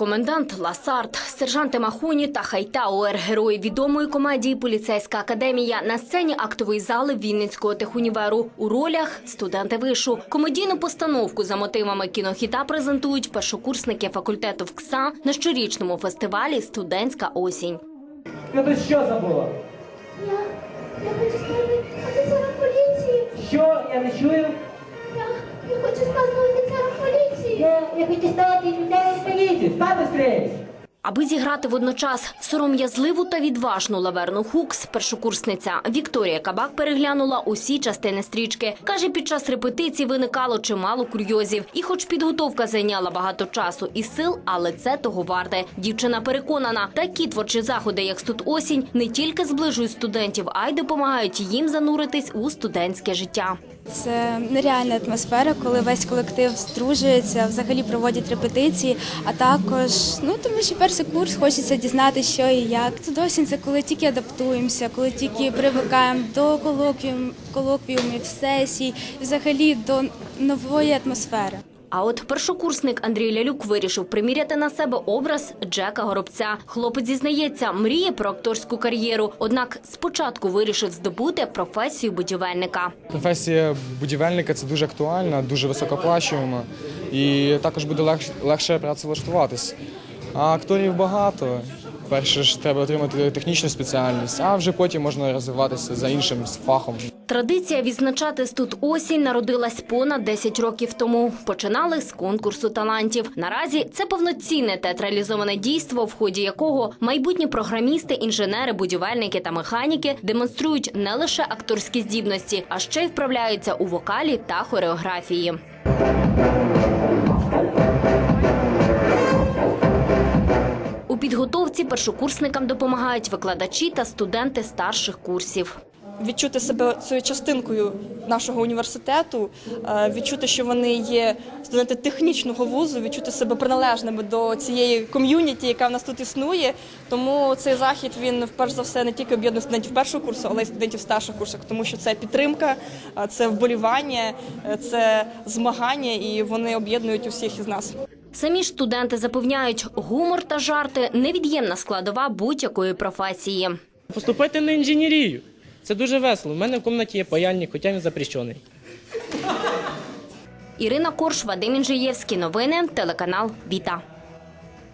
Комендант Ласарт, сержанти Махуні та Хайтауер, герої відомої комедії Поліцейська академія на сцені актової зали Вінницького техуніверу. У ролях студенти вишу. Комедійну постановку за мотивами кінохіта презентують першокурсники факультету ВКСА на щорічному фестивалі Студентська осінь. Ти що забула? Я, я хочу стати офіцером поліції. Що? Я не чую? Я, я хочу поліції. Хочу стати літаєм поліції. Стати стрій! Аби зіграти водночас сором'язливу та відважну Лаверну Хукс, першокурсниця Вікторія Кабак переглянула усі частини стрічки. Каже, під час репетицій виникало чимало курйозів. І хоч підготовка зайняла багато часу і сил, але це того варте. Дівчина переконана, такі творчі заходи, як студ осінь, не тільки зближують студентів, а й допомагають їм зануритись у студентське життя. Це нереальна атмосфера, коли весь колектив здружується, взагалі проводять репетиції. А також, ну тому що перший курс хочеться дізнати, що і як. Тут досі це коли тільки адаптуємося, коли тільки привикаємо до колоквіум, колоквіумів, сесій, взагалі до нової атмосфери. А от першокурсник Андрій Лялюк вирішив приміряти на себе образ Джека Горобця. Хлопець зізнається, мріє про акторську кар'єру. Однак спочатку вирішив здобути професію будівельника. Професія будівельника це дуже актуальна, дуже високооплачуєма і також буде легше працевлаштуватись. А акторів багато. Перше ж треба отримати технічну спеціальність, а вже потім можна розвиватися за іншим фахом. Традиція відзначати студ осінь народилась понад 10 років тому. Починали з конкурсу талантів. Наразі це повноцінне театралізоване дійство, в ході якого майбутні програмісти, інженери, будівельники та механіки демонструють не лише акторські здібності, а ще й вправляються у вокалі та хореографії. У підготовці першокурсникам допомагають викладачі та студенти старших курсів. Відчути себе цією частинкою нашого університету, е, відчути, що вони є студенти технічного вузу, відчути себе приналежними до цієї ком'юніті, яка в нас тут існує. Тому цей захід він перш за все не тільки об'єднує студентів першого курсу, але й студентів старших курсів, тому що це підтримка, е, це вболівання, е, це змагання, і вони об'єднують усіх із нас. Самі ж студенти запевняють, гумор та жарти невід'ємна складова будь-якої професії. Поступайте на інженерію. Це дуже весело. У мене в кімнаті є паяльник, хоча він запрещений. Ірина Корш, Вадим Інжиєвський. Новини. Телеканал Віта.